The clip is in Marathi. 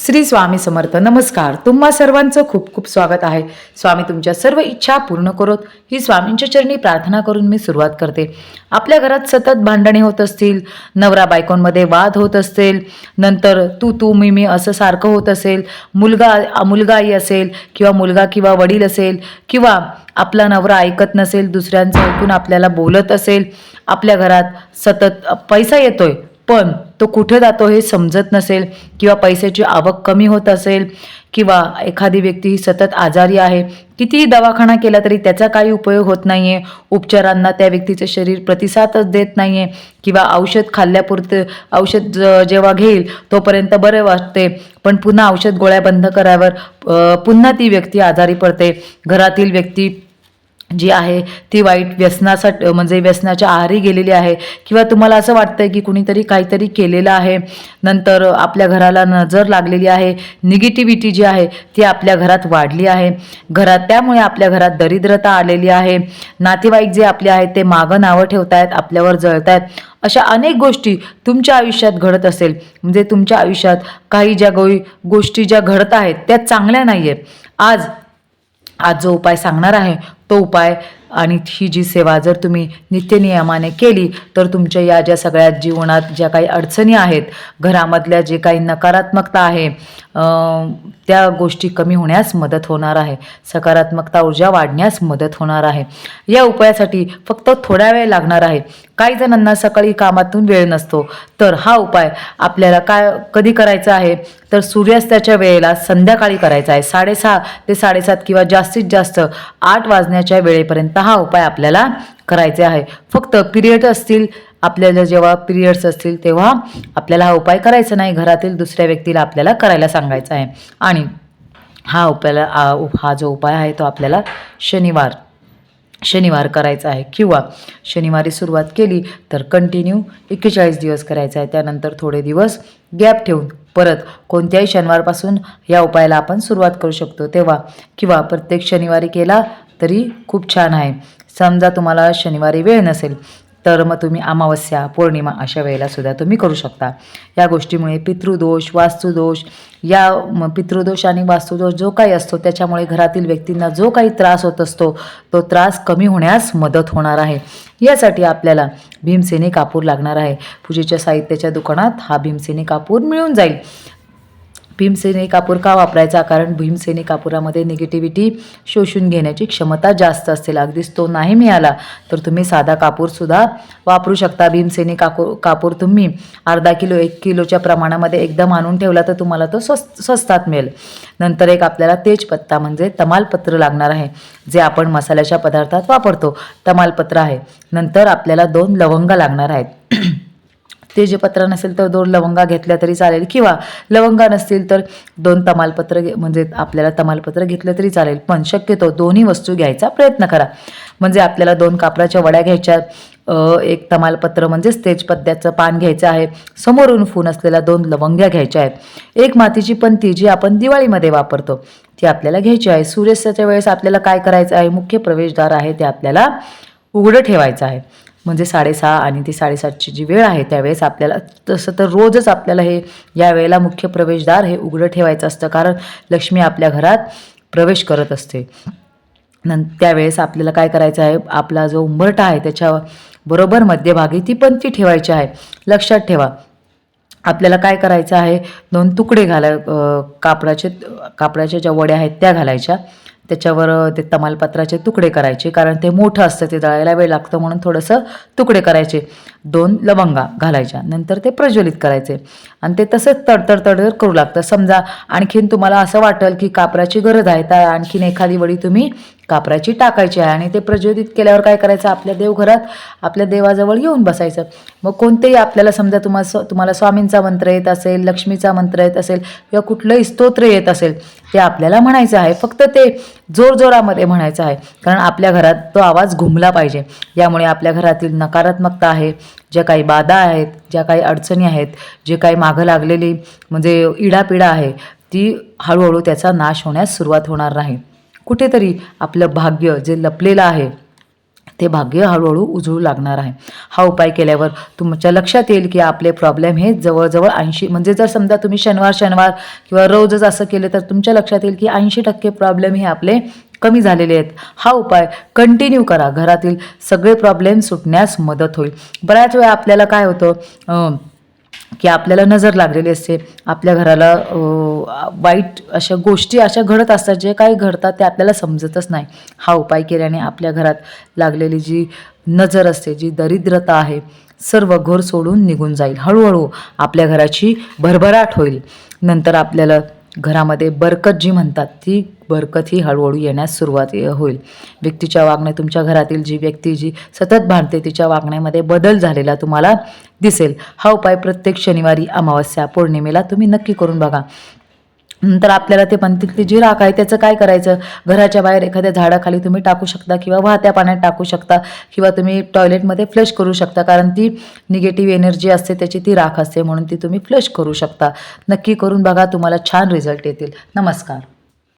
श्री स्वामी समर्थ. नमस्कार. तुम्हा सर्वांचं खूप खूप स्वागत आहे. स्वामी तुमच्या सर्व इच्छा पूर्ण करोत. ही स्वामींच्या चरणी प्रार्थना करून मी सुरुवात करते. आपल्या घरात सतत भांडणे होत असतील नवरा बायकोंमध्ये वाद होत असेल नंतर तू तू मी मी असं सारखं होत असेल मुलगा मुलगा आई असेल किंवा मुलगा किंवा वडील असेल किंवा आपला नवरा ऐकत नसेल दुसऱ्यांचं ऐकून आपल्याला बोलत असेल आपल्या घरात सतत पैसा येतोय पण तो कुठे जातो हे समजत नसेल किंवा पैशाची आवक कमी होत असेल किंवा एखादी व्यक्ती ही सतत आजारी आहे कितीही दवाखाना केला तरी त्याचा काही उपयोग होत नाही आहे उपचारांना त्या व्यक्तीचं शरीर प्रतिसादच देत नाही आहे किंवा औषध खाल्ल्यापुरतं औषध जेव्हा घेईल तोपर्यंत बरे वाटते. पण पुन्हा औषध गोळ्या बंद करावर पुन्हा ती व्यक्ती आजारी पडते. घरातील व्यक्ती जी आहे ती वाईट व्यसनासाठी म्हणजे व्यसनाच्या आहारी गेलेली आहे. किंवा तुम्हाला असं वाटतंय की कुणीतरी काहीतरी केलेलं आहे नंतर आपल्या घराला नजर लागलेली आहे निगेटिव्हिटी जी आहे ती आपल्या घरात वाढली आहे. घरात त्यामुळे आपल्या घरात दरिद्रता आलेली आहे. नातेवाईक जे आपले आहेत ते मागं नावं ठेवतायत आपल्यावर जळतायत. अशा अनेक गोष्टी तुमच्या आयुष्यात घडत असेल. म्हणजे तुमच्या आयुष्यात काही ज्या गो गोष्टी ज्या घडत आहेत त्या चांगल्या नाही आहेत आज आज जो उपाय सांगणार आहे तो उपाय आणि ही जी सेवा जर तुम्ही नित्यनियमाने केली तर तुमच्या या ज्या सगळ्या जीवनात ज्या काही अडचणी आहेत घरामधल्या जे काही नकारात्मकता आहे त्या गोष्टी कमी होण्यास मदत होणार आहे. सकारात्मकता ऊर्जा वाढण्यास मदत होणार आहे. या उपायासाठी फक्त थोडा वेळ लागणार आहे. काही जणांना सकाळी कामातून वेळ नसतो. तर हा उपाय आपल्याला काय कधी करायचा आहे? तर सूर्यास्ताच्या वेळेला संध्याकाळी करायचा आहे. साडेसहा ते साडेसात किंवा जास्तीत जास्त आठ वाजण्याच्या वेळेपर्यंत हा उपाय आपल्याला करायचे आहे. फक्त पिरियड असतील आपल्याला जेव्हा पिरियड्स असतील तेव्हा आपल्याला हा उपाय करायचा नाही. घरातील दुसऱ्या व्यक्तीला आपल्याला करायला सांगायचा आहे. आणि हा उपायाला हा जो उपाय आहे तो आपल्याला शनिवार शनिवार करायचा आहे. किंवा शनिवारी सुरुवात केली तर कंटिन्यू एक्केचाळीस दिवस करायचा आहे. त्यानंतर थोडे दिवस गॅप ठेवून परत कोणत्याही शनिवारपासून या उपायाला आपण सुरुवात करू शकतो. तेव्हा किंवा प्रत्येक शनिवारी केला तरी खूप छान आहे. समजा तुम्हाला शनिवारी वेळ नसेल तर मग तुम्ही अमावस्या पौर्णिमा अशा वेळेला सुद्धा तुम्ही करू शकता. या गोष्टीमुळे पितृदोष वास्तुदोष या पितृदोष आणि वास्तुदोष जो काही असतो त्याच्यामुळे घरातील व्यक्तींना जो काही त्रास होत असतो तो त्रास कमी होण्यास मदत होणार आहे. यासाठी आपल्याला भीमसेनी कापूर लागणार आहे. पूजेच्या साहित्याच्या दुकानात हा भीमसेनी कापूर मिळून जाईल. भीमसेनी कापूर का वापरायचा? कारण भीमसेनी कापुरामध्ये निगेटिव्हिटी शोषून घेण्याची क्षमता जास्त असेल अगदीच तो नाही मिळाला तर तुम्ही साधा कापूरसुद्धा वापरू शकता. भीमसेनी काकू कापूर तुम्ही अर्धा किलो एक किलोच्या प्रमाणामध्ये एकदम आणून ठेवला तर तुम्हाला तो स्वस्त स्वस्तात मिळेल. नंतर एक आपल्याला तेजपत्ता म्हणजे तमालपत्र लागणार आहे जे आपण मसाल्याच्या पदार्थात वापरतो. तमालपत्र आहे. नंतर आपल्याला दोन लवंग लागणार आहेत. तेजपत्र नसेल तर दोन लवंगा घेतल्या तरी चालेल. किंवा लवंगा नसतील तर दोन तमालपत्र घे म्हणजे आपल्याला तमालपत्र घेतलं तरी चालेल. पण शक्यतो दोन्ही वस्तू घ्यायचा प्रयत्न करा. म्हणजे आपल्याला दोन कापराच्या वड्या घ्यायच्या एक तमालपत्र म्हणजेच तेजपत्त्याचं पान घ्यायचं आहे. समोरून फून असलेल्या दोन लवंग्या घ्यायच्या आहेत. एक मातीची पंती जी आपण दिवाळीमध्ये वापरतो ती आपल्याला घ्यायची आहे. सूर्यास्ताच्या वेळेस आपल्याला काय करायचं आहे? मुख्य प्रवेशद्वार आहे ते आपल्याला उघडं ठेवायचं आहे. म्हणजे साडेसहा आणि ती साडेसातची जी वेळ आहे त्यावेळेस आपल्याला तसं तर रोजच आपल्याला हे या वेळेला मुख्य प्रवेशद्वार हे उघडं ठेवायचं असतं कारण लक्ष्मी आपल्या घरात प्रवेश करत असते. नं त्यावेळेस आपल्याला काय करायचं आहे आपला जो उंबरठा आहे त्याच्या बरोबर मध्यभागी ती पण ती ठेवायची आहे. लक्षात ठेवा. आपल्याला काय करायचं आहे दोन तुकडे घाला कापडाचे कापडाच्या ज्या वड्या आहेत त्या घालायच्या. त्याच्यावर ते तमालपत्राचे तुकडे करायचे कारण ते मोठं असतं ते दळायला वेळ लागतो म्हणून थोडंसं तुकडे करायचे. दोन लवंगा घालायच्या नंतर ते प्रज्वलित करायचे. आणि ते तसंच तडतड तडतड करू लागतं. समजा आणखीन तुम्हाला असं वाटेल की कापराची गरज आहे तर आणखीन एखादी वडी तुम्ही कापराची टाकायची आहे आणि ते प्रज्वलित केल्यावर काय करायचं? आपल्या देवघरात आपल्या देवाजवळ येऊन बसायचं. मग कोणतेही आपल्याला समजा तुम्हाला तुम्हाला स्वामींचा मंत्र येत असेल लक्ष्मीचा मंत्र येत असेल किंवा कुठलंही स्तोत्र येत असेल ते आपल्याला म्हणायचं आहे. फक्त ते जोरजोरामध्ये म्हणायचं आहे. कारण आपल्या घरात तो आवाज घुमला पाहिजे. यामुळे आपल्या घरातील नकारात्मकता आहे. ज्या काही बाधा आहेत ज्या काही अडचणी आहेत जे काही मागं लागलेली म्हणजे इडापिडा आहे ती हळूहळू त्याचा नाश होण्यास सुरुवात होणार नाही. कुठेतरी आपलं भाग्य जे लपलेलं आहे ते भाग्य हळूहळू उजळू लागणार आहे. हा उपाय केल्यावर तुमच्या लक्षात येईल की आपले प्रॉब्लेम हे जवळजवळ ऐंशी म्हणजे जर समजा तुम्ही शनिवार शनिवार किंवा रोजच असं केलं तर तुमच्या लक्षात येईल की ऐंशी टक्के प्रॉब्लेम हे आपले कमी झालेले आहेत. हा उपाय कंटिन्यू करा. घरातील सगळे प्रॉब्लेम सुटण्यास मदत होईल. बऱ्याच वेळा आपल्याला काय होतं की आपल्याला नजर लागलेली असते. आपल्या घराला वाईट अशा गोष्टी अशा घडत असतात जे काही घडतात ते आपल्याला समजतच नाही. हा उपाय केल्याने आपल्या घरात लागलेली जी नजर असते जी दरिद्रता आहे सर्व घर सोडून निघून जाईल. हळूहळू आपल्या घराची भरभराट होईल. नंतर आपल्याला घरामध्ये बरकत जी म्हणतात ती बरकत ही हळूहळू येण्यास सुरुवात होईल. व्यक्तीच्या वागणे तुमच्या घरातील जी व्यक्ती जी सतत भांडते तिच्या वागण्यामध्ये बदल झालेला तुम्हाला दिसेल. हा उपाय प्रत्येक शनिवारी अमावस्या पौर्णिमेला तुम्ही नक्की करून बघा. नंतर आपल्याला ते पण तिथली जी राख आहे त्याचं काय करायचं? घराच्या बाहेर एखाद्या झाडाखाली तुम्ही टाकू शकता किंवा वाहत्या पाण्यात टाकू शकता किंवा तुम्ही टॉयलेटमध्ये फ्लश करू शकता कारण ती निगेटिव्ह एनर्जी असते त्याची ती राख असते म्हणून ती तुम्ही फ्लश करू शकता. नक्की करून बघा तुम्हाला छान रिझल्ट येतील. नमस्कार.